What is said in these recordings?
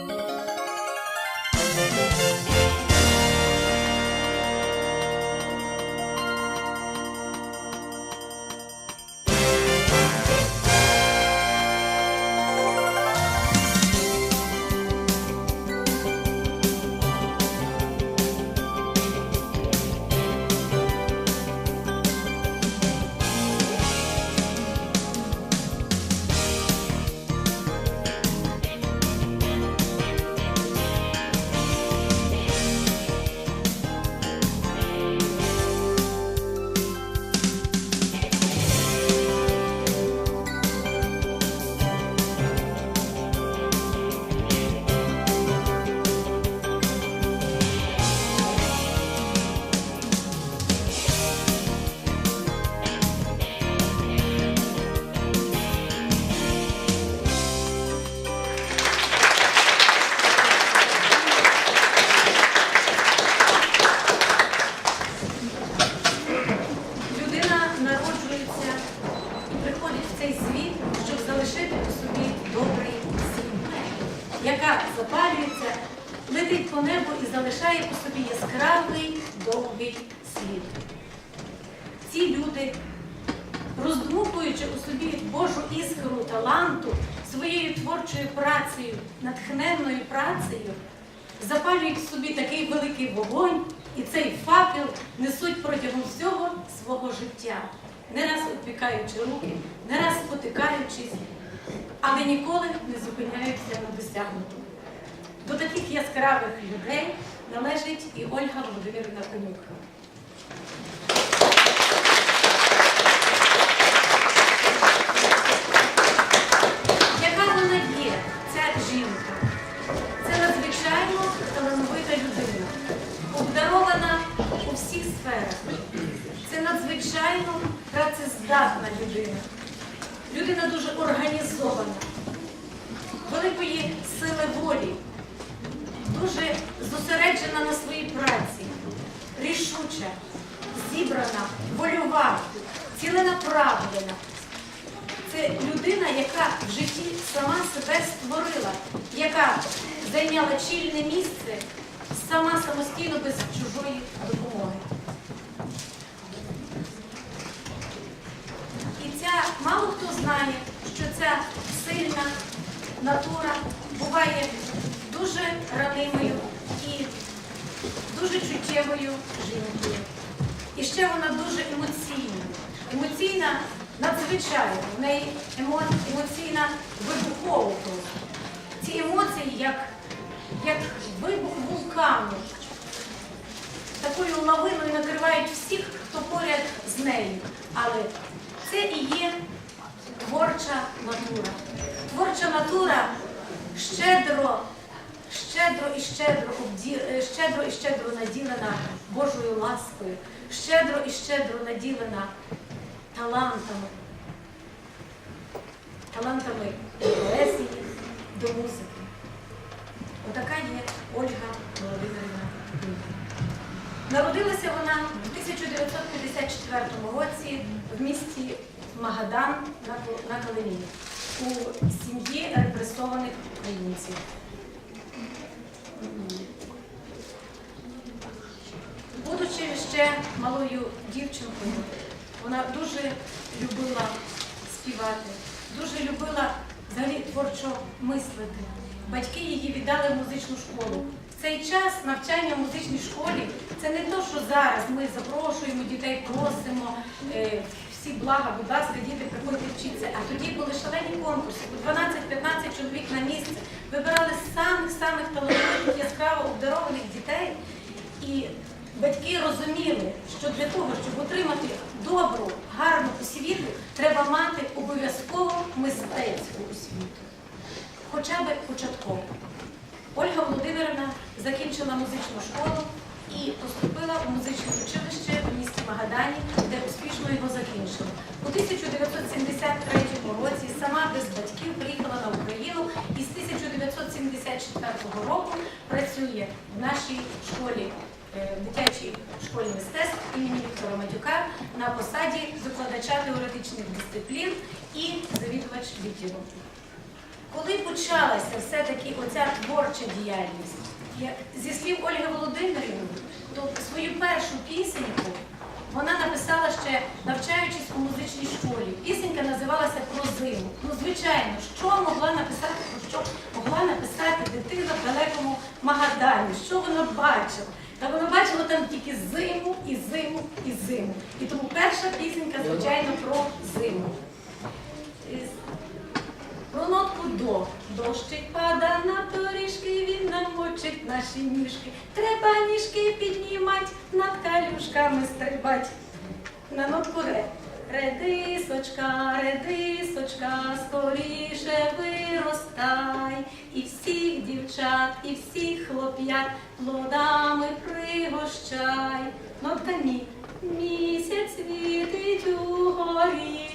Людина спотикаючись, але ніколи не зупиняються на досягнутому. До таких яскравих людей належить і Ольга Володимирівна Конюк. Рішуча, зібрана, вольова, ціленаправлена. Це людина, яка в житті сама себе створила, яка зайняла чільне місце сама самостійно без чужої допомоги. І ця мало хто знає, що ця сильна натура буває дуже ранимою і дуже чуттєвою жінкою. І ще вона дуже емоційна. Емоційна надзвичайно. В неї емо- емоційна вибухова. Ці емоції, як, як вибух вулкану, такою лавиною накривають всіх, хто поряд з нею. Але це і є творча натура. Творча натура щедро, щедро і щедро, обді... е, щедро і щедро наділена Божою ласкою, щедро і щедро наділена талантами, талантами до поезії, до музики. Отака є Ольга Володимирівна Кулик. Народилася вона в 1954 році в місті Магадан на Калині у сім'ї репресованих українців. Будучи ще малою дівчинкою, вона дуже любила співати, дуже любила взагалі творчо мислити. Батьки її віддали в музичну школу. В цей час навчання в музичній школі це не те, що зараз ми запрошуємо дітей, просимо е, всі блага, будь ласка, діти приходьте вчитися. А тоді були шалені конкурси, по 12-15 чоловік на місце. Вибирали самих-самих талановитих, яскраво обдарованих дітей. І батьки розуміли, що для того, щоб отримати добру, гарну освіту, треба мати обов'язково мистецьку освіту, хоча б початково. Ольга Володимирівна закінчила музичну школу і поступила у музичне училище в місті Магадані, де успішно його закінчила. У 1973 році сама без батьків приїхала на Україну і з 1974 року працює в нашій школі, е, дитячій школі мистецтв імені Віктора Матюка на посаді викладача теоретичних дисциплін і завідувач відділу. Коли почалася все-таки оця творча діяльність, я- зі слів Ольги Володимирівни, то свою першу пісеньку вона написала ще навчаючись у музичній школі. Пісенька називалася Про зиму. Ну, звичайно, що могла написати, про що могла написати дитина в далекому Магадані? Що вона бачила? Та вона бачила там тільки зиму і зиму і зиму. І тому перша пісенька, звичайно, про зиму. Про до. Дощик пада на доріжки, він намочить наші ніжки. Треба ніжки піднімать, над калюшками стрибать. На нотку ре. Редисочка, редисочка, скоріше виростай. І всіх дівчат, і всіх хлоп'ят плодами пригощай. Нотка мі. Місяць світить угорі,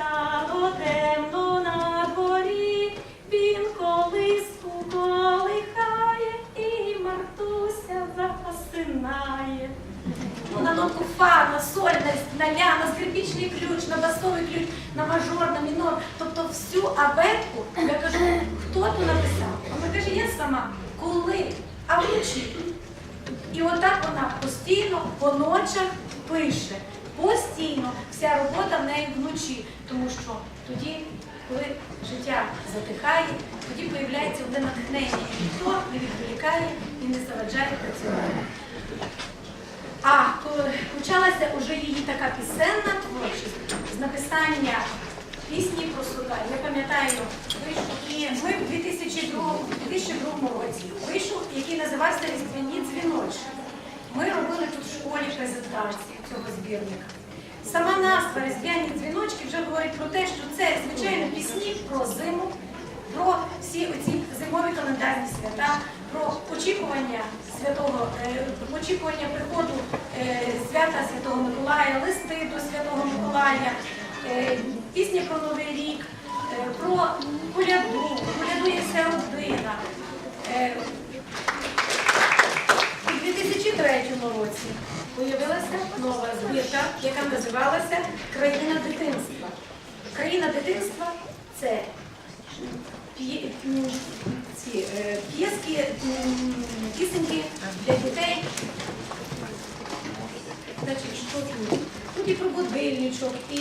стало темно на дворі, він колиску колихає і Мартуся засинає. Ну, на нотку фа, на ля, на ключ, на басовий ключ, на мажор, на мінор. Тобто всю абетку, я кажу, хто то написав? Я сама. Коли? А вночі. І отак вона постійно по ночах пише. Постійно вся робота в неї вночі. Тому що тоді, коли життя затихає, тоді появляється одне натхнення, і ніхто не відволікає і не заваджає працювати. А почалася вже її така пісенна творчість з написання пісні про суда. Я пам'ятаю, вийшов і ми в 2002, 2002 році вийшов, який називався Різдвяні дзвіночки. Ми робили тут в школі презентацію цього збірника. Сама назва Різдвяні дзвіночки вже говорить про те, що це звичайно пісні про зиму, про всі оці зимові календарні свята, про очікування святого, е, очікування приходу е, свята Святого Миколая, листи до Святого Миколая, е, пісня про Новий рік, про коляду, колядує вся родина. У 2003 році появилася нова збірка, яка називалася Країна дитинства. Країна дитинства це ці е, п'єски, пісеньки для дітей. Значить, що тут? Тут і про будильничок, і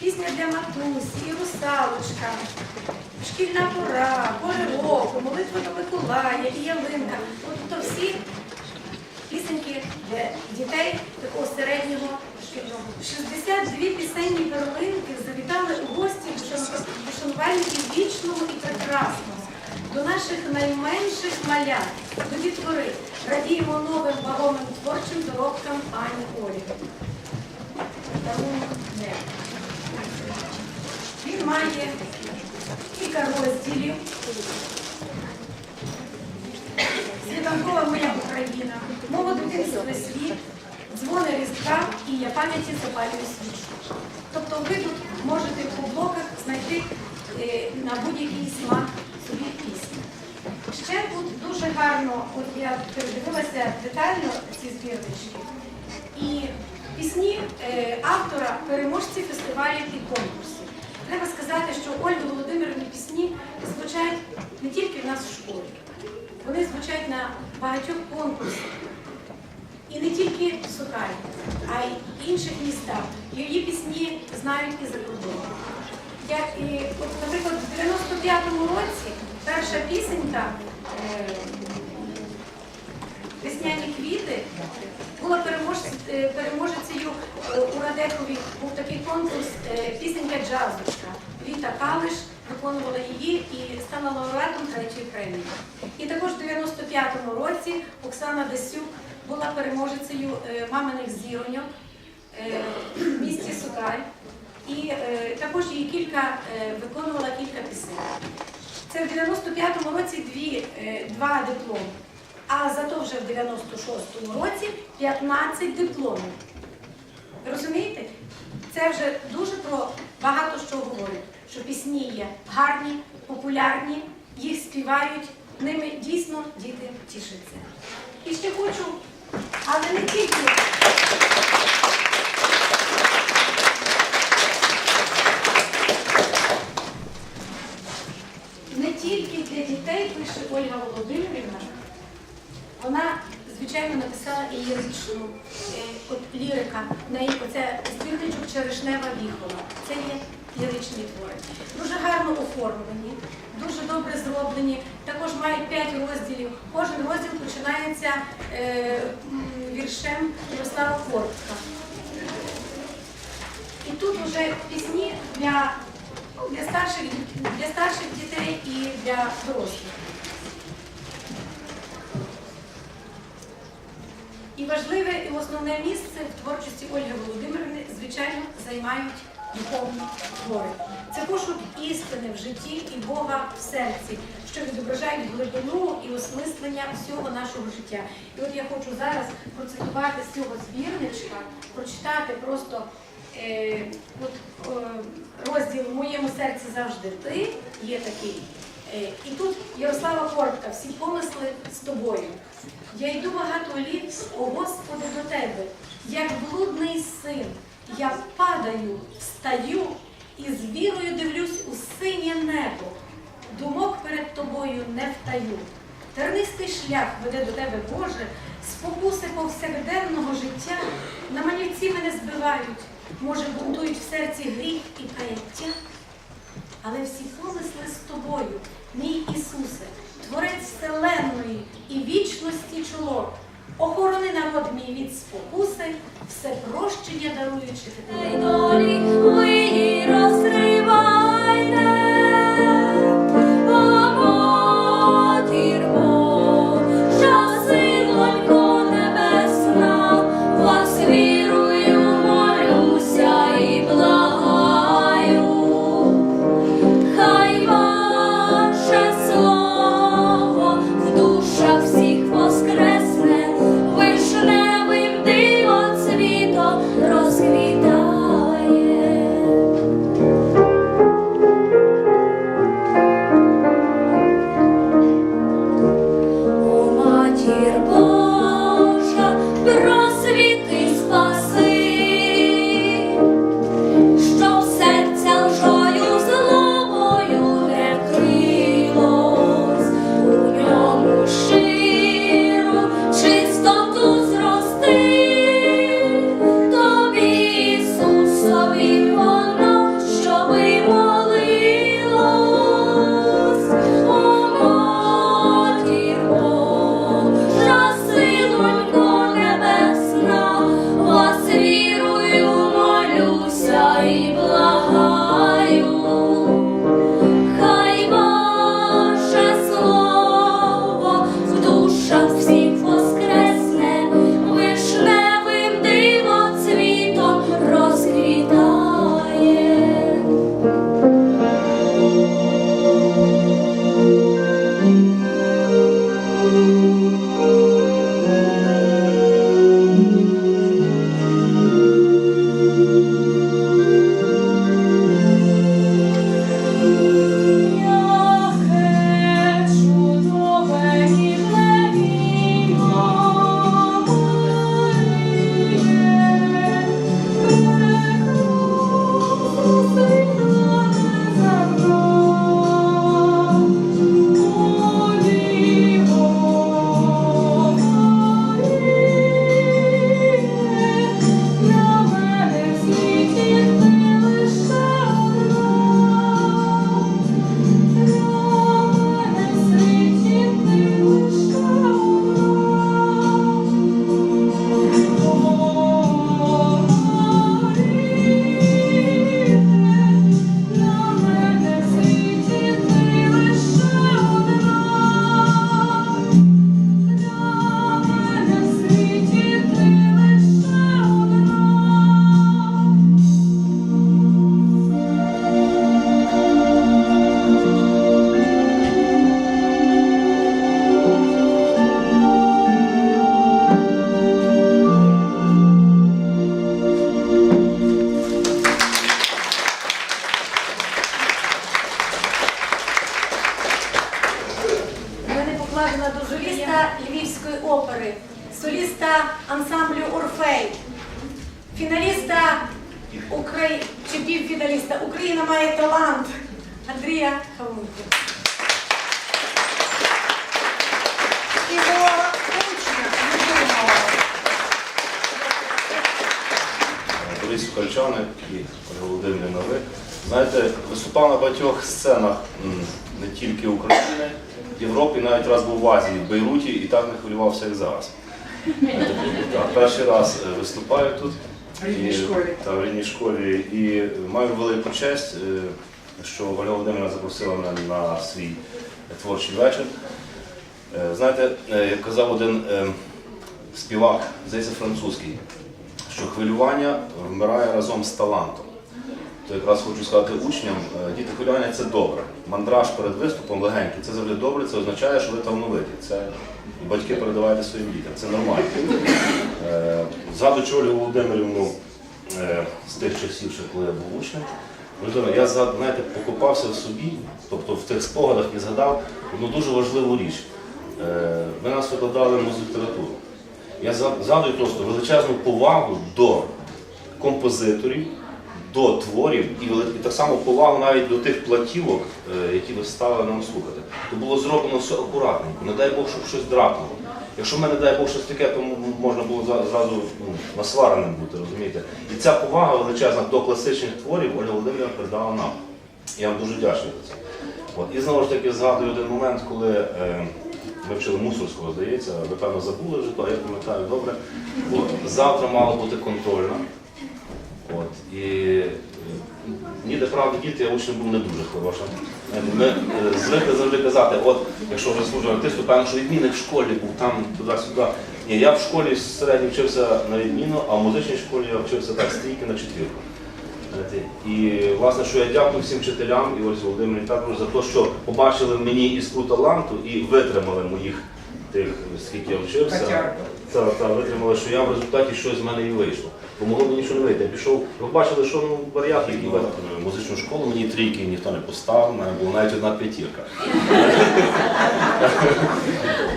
пісня для матусі, і русалочка, шкільна пора, пори року, молитва до Миколая, і ялинка. От то всі дітей такого середнього шкільного. 62 пісенні перлинки завітали у гості шан- шанувальників вічного і прекрасного, до наших найменших малят, до дітвори. Радіємо новим вагомим творчим доробкам Ані Олі. Він має кілька розділів. Світанкова моя Україна, мова дитинства світ, дзвони різдва і я пам'яті запалюю свічку. Тобто ви тут можете по блоках знайти е, на будь-який смак собі пісні. Ще тут дуже гарно, от я передивилася детально ці збірнички. І пісні е, автора переможці фестивалів і конкурсів. Треба сказати, що Ольги Володимирівни пісні звучать не тільки в нас в школі. Вони звучать на багатьох конкурсах. І не тільки в Сокалі, а й в інших містах. Її пісні знають і за кордоном. Наприклад, в 95-му році перша пісенька е, Весняні квіти була е, переможецею е, у Радехові. Був такий конкурс пісенька джазочка. Віта Калиш виконувала її і стала лауреатом третьої премії. І також в 95-му році Оксана Десюк була переможецею е, маминих зіроньок е, в місті Сокаль. І е, також її кілька виконувала кілька пісень. Це в 95-му році дві, два дипломи. А зато вже в 96-му році 15 дипломів. Розумієте? Це вже дуже про багато що говорить, що пісні є гарні, популярні, їх співають, ними дійсно діти тішаться. І ще хочу, але не тільки. Не тільки для дітей пише Ольга Володимирівна, вона, звичайно, написала і ліричну, е, от лірика, на її оце черешнева віхола. Це є ліричні твори. Дуже гарно оформлені, дуже добре зроблені. Також мають п'ять розділів. Кожен розділ починається е, віршем Ярослава Кортка. І тут вже пісні для, для, старших, для старших дітей і для дорослих. І важливе і основне місце в творчості Ольги Володимирівни, звичайно, займають духовні твори. Це пошук істини в житті і Бога в серці, що відображають глибину і осмислення всього нашого життя. І от я хочу зараз процитувати з цього збірничка, прочитати просто е, от, е, розділ «В моєму серці завжди ти є такий. Е, І тут Ярослава Кортка, всі помисли з тобою. Я йду багато літ, о Господи, до тебе, як блудний син. Я падаю, встаю і з вірою дивлюсь у синє небо. Думок перед тобою не втаю. Тернистий шлях веде до тебе, Боже, спокуси повсякденного життя. На манівці мене збивають, може, бунтують в серці гріх і каяття. Але всі помисли з тобою, мій Ісусе, Творець вселенної і вічності чоло. Охорони народ мій від спокуси, все прощення даруючи Ольга Володимирівна ви. Знаєте, виступав на багатьох сценах не тільки України, Європі, навіть раз був в Азії, в Бейруті і так не хвилювався, як зараз. Так, перший раз е, виступаю тут. І- Та, в рідній школі. І маю велику честь, е, що Ольга Володимирівна запросила мене на свій творчий вечір. Е, Знаєте, як казав один співак, здається, французький, що хвилювання вмирає разом з талантом. То якраз хочу сказати учням, е, діти хвилювання це добре. Мандраж перед виступом легенький, це завжди добре, це означає, що ви талановиті. Це батьки передавайте своїм дітям, це нормально. Е, Згадуючи Ольгу Володимирівну е, з тих часів, ще коли я був учнем, я знаєте, покопався в собі, тобто в тих спогадах і згадав одну дуже важливу річ. Ви нас викладали музику літературу. Я згадую просто величезну повагу до композиторів, до творів і, так само повагу навіть до тих платівок, е, які ви ставили нам слухати. То було зроблено все акуратненько. Не дай Бог, щоб щось драпнуло. Якщо в мене дай Бог щось таке, то можна було зразу ну, насвареним бути, розумієте? І ця повага величезна до класичних творів Ольга Володимирівна передала нам. Я вам дуже вдячний за це. От. І знову ж таки згадую один момент, коли е, ми вчили Мусорського, здається, ви певно забули вже, то я пам'ятаю добре. От. Завтра мала бути контрольна. От. І е, ніде правда діти, я учнем був не дуже хорошим. Ми е, звикли завжди казати, от якщо вже служив артисту, певно, що відмінник в школі був там туди-сюди. Ні, я в школі середньо вчився на відміну, а в музичній школі я вчився так стійки на четвірку. І власне, що я дякую всім вчителям і Ользі Володимирівні також за те, що побачили мені іскру таланту і витримали моїх тих, скільки я вчився. Котярка. Та, та, витримали, що я в результаті щось з мене і вийшло. Помогло мені нічого не вийти. Я пішов, ви бачили, що ну, варіант, який в музичну школу, мені трійки ніхто не поставив, у мене була навіть одна п'ятірка.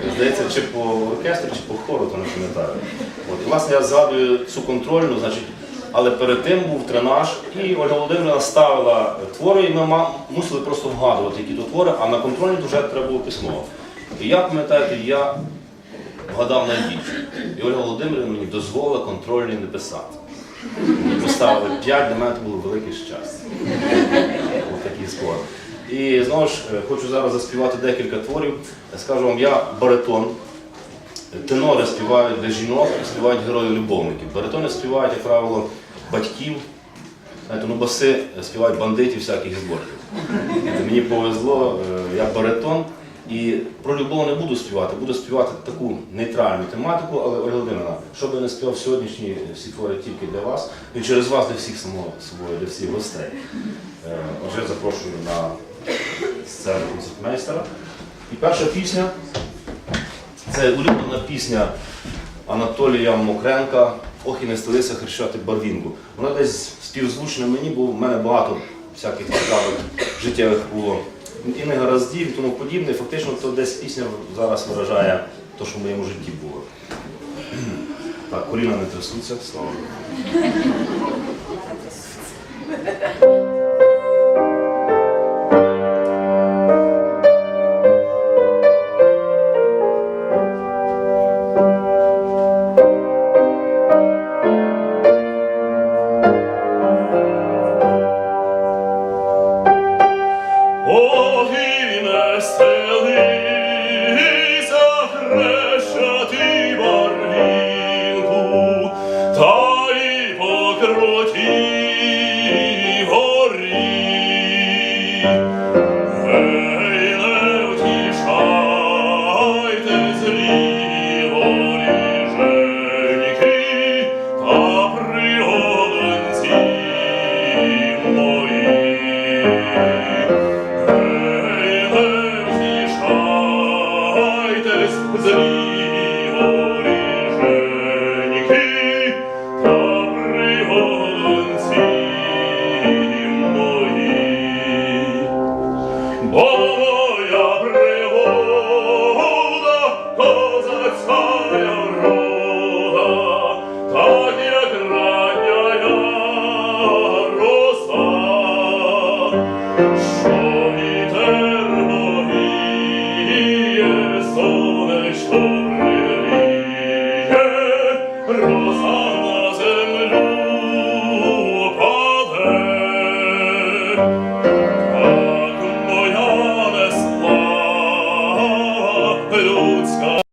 Здається, чи по оркестру, чи по хору, то не пам'ятаю. От, і власне я згадую цю контрольну, значить, але перед тим був тренаж, і Ольга Володимирівна ставила твори, і ми мусили просто вгадувати, які то твори, а на контрольні вже треба було письмово. І я пам'ятаєте, я вгадав найбільше. І Ольга Володимирівна мені дозволила контрольний не писати. Поставили 5, для мене це було велике щастя. Ось такий склад. І знову ж е, хочу зараз заспівати декілька творів. Скажу вам, я баритон. Тенори співають для жінок, співають героїв-любовників. Баритони співають, як правило, батьків. Знаєте, ну баси співають бандитів всяких зборів. Мені повезло, е, я баритон. І про любов не буду співати, буду співати таку нейтральну тематику, але Ольга Володимирівна, що би я не співав сьогоднішні всі твори тільки для вас, і через вас для всіх само собою, для всіх гостей. Е, Отже, запрошую на сцену концертмейстера. І перша пісня це улюблена пісня Анатолія Мокренка Ох і не сталися хрещати барвінку. Вона десь співзвучна мені, бо в мене багато всяких цікавих життєвих було і негараздів, і тому подібне. Фактично, це десь пісня зараз виражає те, що в моєму житті було. Так, коліна не трясуться, слава Богу.